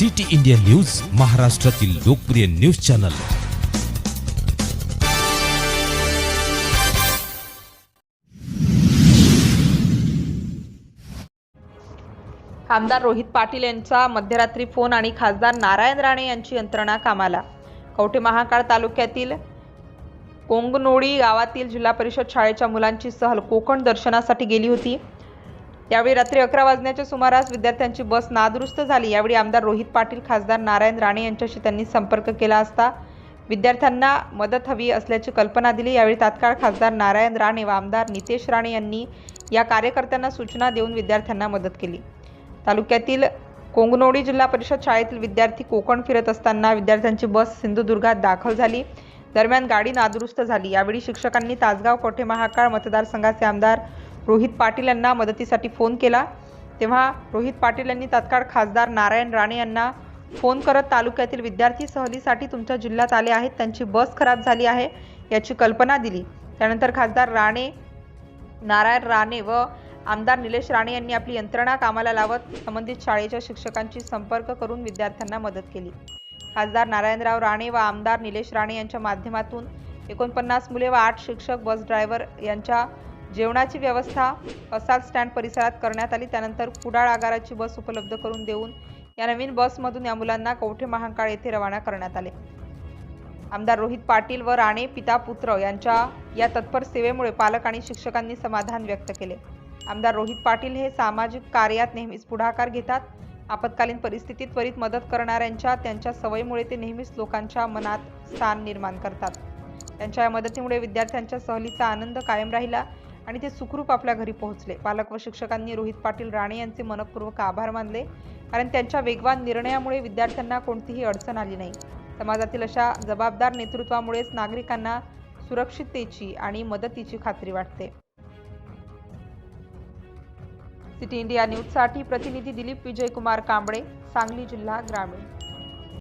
City India news महाराष्ट्रातील लोकप्रिय news channel. आमदार रोहित पाटील यांचा मध्यरात्री फोन आणि खासदार नारायण राणे यांची यंत्रणा कामाला. कवठे महाकाळ तालुक्यातील कोंगनोळी गावातील जिल्हा परिषद शाळेच्या मुलांची सहल कोकण दर्शनासाठी गेली होती. यावेळी रात्री अकरा वाजण्याच्या सुमारास विद्यार्थ्यांची बस नादुरुस्त झाली. यावेळी आमदार रोहित पाटील खासदार नारायण राणे यांच्याशी त्यांनी संपर्क केला असता विद्यार्थ्यांना मदत हवी असल्याची कल्पना दिली. यावेळी तात्काळ खासदार नारायण राणे व आमदार नितेश राणे यांनी या कार्यकर्त्यांना सूचना देऊन विद्यार्थ्यांना मदत केली. तालुक्यातील कोंगनोडी जिल्हा परिषद शाळेतील विद्यार्थी कोकण फिरत असताना विद्यार्थ्यांची बस सिंधुदुर्गात दाखल झाली. दरम्यान गाडी नादुरुस्त झाली. यावेळी शिक्षकांनी तासगाव कोठे महाकाळ मतदारसंघाचे आमदार रोहित पाटील यांना मदतीसाठी फोन केला. तेव्हा रोहित पाटील यांनी तात्काळ खासदार नारायण राणे यांना फोन करत तालुक्यातील विद्यार्थी सहलीसाठी तुमच्या जिल्ह्यात आले आहेत. त्यांची बस खराब झाली आहे याची कल्पना दिली. त्यानंतर खासदार राणे नारायण राणे व आमदार निलेश राणे यांनी आपली यंत्रणा कामाला लावत संबंधित शाळेच्या शिक्षकांशी संपर्क करून विद्यार्थ्यांना मदत केली. खासदार नारायणराव राणे व आमदार निलेश राणे यांच्या माध्यमातून एकोणपन्नास मुले व आठ शिक्षक बस ड्रायव्हर यांच्या जेवणाची व्यवस्था असाल स्टँड परिसरात करण्यात आली. त्यानंतर कुडाळ आगाराची बस उपलब्ध करून देऊन या नवीन बसमधून या मुलांना कवठे महांकाळ येथे रवाना करण्यात आले. आमदार रोहित पाटील व राणे पिता पुत्र यांच्या या तत्पर सेवेमुळे पालक आणि शिक्षकांनी समाधान व्यक्त केले. आमदार रोहित पाटील हे सामाजिक कार्यात नेहमीच पुढाकार घेतात. आपत्कालीन परिस्थितीत त्वरित मदत करणाऱ्यांच्या त्यांच्या सवयीमुळे ते नेहमीच लोकांच्या मनात स्थान निर्माण करतात. त्यांच्या या मदतीमुळे विद्यार्थ्यांच्या सहलीचा आनंद कायम राहिला. आणि ते सुखरूप आपल्या घरी पोहोचले. पालक व शिक्षकांनी रोहित पाटील राणे यांचे मनपूर्वक आभार मानले. कारण त्यांच्या वेगवान निर्णयामुळे विद्यार्थ्यांना कोणतीही अडचण आली नाही. समाजातील अशा जबाबदार नेतृत्वामुळेच नागरिकांना सुरक्षिततेची आणि मदतीची खात्री वाटते. सिटी इंडिया न्यूजसाठी प्रतिनिधी दिलीप विजयकुमार कांबळे सांगली जिल्हा ग्रामीण.